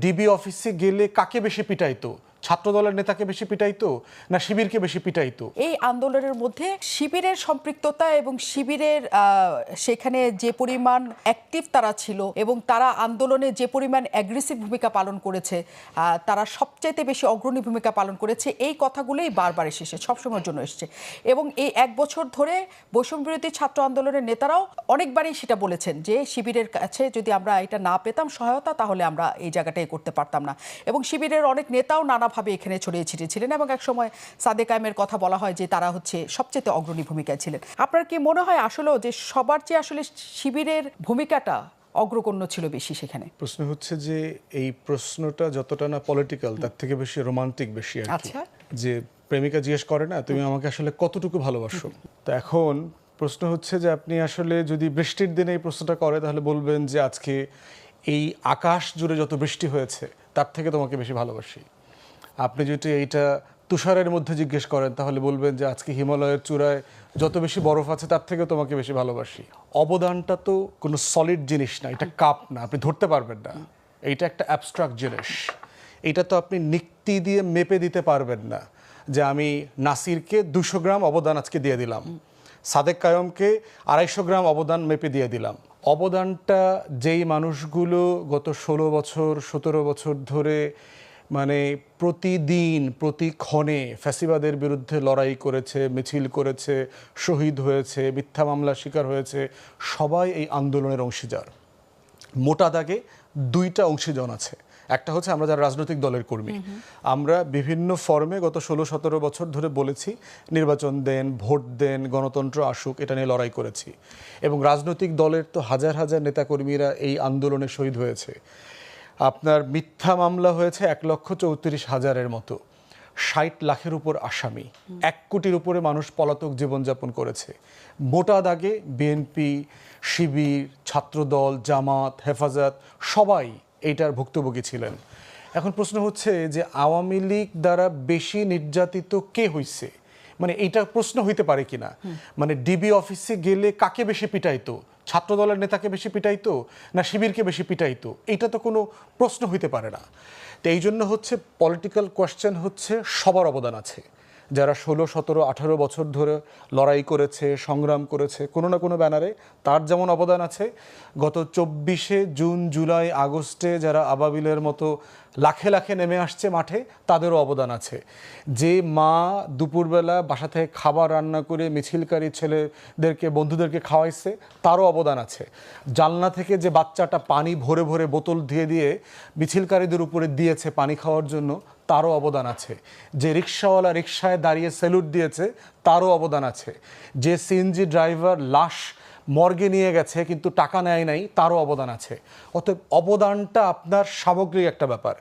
DB অফিসে গেলে কাকে বেশি পিটাইতো? ছাত্র দলের নেতাকে বেশি পিটাইতো না শিবিরকে বেশি পিটাইতো? এই আন্দোলনের মধ্যে শিবিরের সম্পৃক্ততা এবং শিবিরের সেখানে যে পরিমাণ অ্যাক্টিভ তারা ছিল এবং তারা আন্দোলনে যে পরিমাণ অ্যাগ্রেসিভ ভূমিকা পালন করেছে তারা সবচাইতে বেশি অগ্রণী ভূমিকা পালন করেছে, এই কথাগুলোই বারবার এসেছে, সবসময়ের জন্য এসছে। এবং এই এক বছর ধরে বৈষম্য বিরোধী ছাত্র আন্দোলনের নেতারাও অনেকবারই সেটা বলেছেন যে শিবিরের কাছে যদি আমরা এটা না পেতাম সহায়তা, তাহলে আমরা এই জায়গাটাই করতে পারতাম না। এবং শিবিরের অনেক নেতাও নানাভাবে এখানে ছড়িয়ে ছিটিয়ে ছিলেন এবং একসময় সাদেক কায়েমের কথা বলা হয় যে তারা হচ্ছে সবচেয়ে অগ্রণী ভূমিকায় ছিলেন। আপনার কি মনে হয় আসলেও যে সবার চেয়ে আসলে শিবিরের ভূমিকাটা অগ্রগণ্য ছিল বেশি সেখানে? প্রশ্ন হচ্ছে যে এই প্রশ্নটা যতটা না পলিটিক্যাল তার থেকে বেশি রোমান্টিক বেশি আর আচ্ছা। যে প্রেমিকা জিজ্ঞেস করে না তুমি আমাকে আসলে কতটুকু ভালোবাসো? তো এখন প্রশ্ন হচ্ছে যে আপনি আসলে যদি বৃষ্টির দিনে এই প্রশ্নটা করে তাহলে বলবেন যে আজকে এই আকাশ জুড়ে যত বৃষ্টি হয়েছে তার থেকে তোমাকে বেশি ভালোবাসি। আপনি যদি এইটা তুষারের মধ্যে জিজ্ঞেস করেন, তাহলে বলবেন যে আজকে হিমালয়ের চূড়ায় যত বেশি বরফ আছে তার থেকে তোমাকে বেশি ভালোবাসি। অবদানটা তো কোনো সলিড জিনিস না, এটা কাপ না, আপনি ধরতে পারবেন না। এইটা একটা অ্যাবস্ট্রাক্ট জিনিস। এটা তো আপনি নিক্তি দিয়ে মেপে দিতে পারবেন না যে আমি নাসিরকে দুশো গ্রাম অবদান আজকে দিয়ে দিলাম, সাদেক কায়মকে আড়াইশো গ্রাম অবদান মেপে দিয়ে দিলাম। অবদানটা যেই মানুষগুলো গত ষোলো বছর, সতেরো বছর ধরে মানে প্রতিদিন প্রতিক্ষণে ফ্যাসিবাদের বিরুদ্ধে লড়াই করেছে মিছিল করেছে শহীদ হয়েছে মিথ্যা মামলার শিকার হয়েছে সবাই এই আন্দোলনের অংশীদার। মোটা দাগে দুইটা অংশীজন আছে। একটা হচ্ছে আমরা যারা রাজনৈতিক দলের কর্মী। আমরা বিভিন্ন ফর্মে গত ষোলো সতেরো বছর ধরে বলেছি নির্বাচন দেন ভোট দেন গণতন্ত্র আসুক এটা নিয়ে লড়াই করেছি। এবং রাজনৈতিক দলের তো হাজার হাজার নেতাকর্মীরা এই আন্দোলনে শহীদ হয়েছে। আপনার মিথ্যা মামলা হয়েছে এক লক্ষ চৌত্রিশ হাজারের মতো। ষাট লাখের উপর আসামি। এক কোটির উপরে মানুষ পলাতক জীবনযাপন করেছে। মোটা দাগে বিএনপি শিবির ছাত্রদল জামাত হেফাজত সবাই এইটার ভুক্তভোগী ছিলেন। এখন প্রশ্ন হচ্ছে যে আওয়ামী লীগ দ্বারা বেশি নির্যাতিত কে হইছে? মানে এইটা প্রশ্ন হইতে পারে কিনা? মানে ডিবি অফিসে গেলে কাকে বেশি পিটাইতো? ছাত্র দলের নেতাকে বেশি পিটাইতো না শিবিরকে বেশি পিটাইতো? এটা তো কোনো প্রশ্ন হইতে পারে না। তো এই জন্য হচ্ছে পলিটিক্যাল কোয়েশ্চেন হচ্ছে সবার অবদান আছে। যারা ষোলো, সতেরো, আঠারো বছর ধরে লড়াই করেছে, সংগ্রাম করেছে, কোনো না কোনো ব্যানারে তার যেমন অবদান আছে। গত চব্বিশে জুন, জুলাই, আগস্টে যারা আবাবিলের মতো লাখে লাখে নেমে আসছে মাঠে, তাদেরও অবদান আছে। যে মা দুপুরবেলা বাসা থেকে খাবার রান্না করে মিছিলকারী ছেলেদেরকে, বন্ধুদেরকে খাওয়াইছে, তারও অবদান আছে। জানলা থেকে যে বাচ্চাটা পানি ভরে ভরে বোতল দিয়ে দিয়ে মিছিলকারীদের উপরে দিয়েছে পানি খাওয়ার জন্য তারও অবদান আছে। যে রিক্সাওয়ালা রিক্সায় দাঁড়িয়ে স্যালুট দিয়েছে, তারও অবদান আছে। যে সিএনজি ড্রাইভার লাশ মর্গে নিয়ে গেছে, কিন্তু টাকা নেয় নাই, তারও অবদান আছে। অতএব অবদানটা আপনার সামগ্রিক একটা ব্যাপার।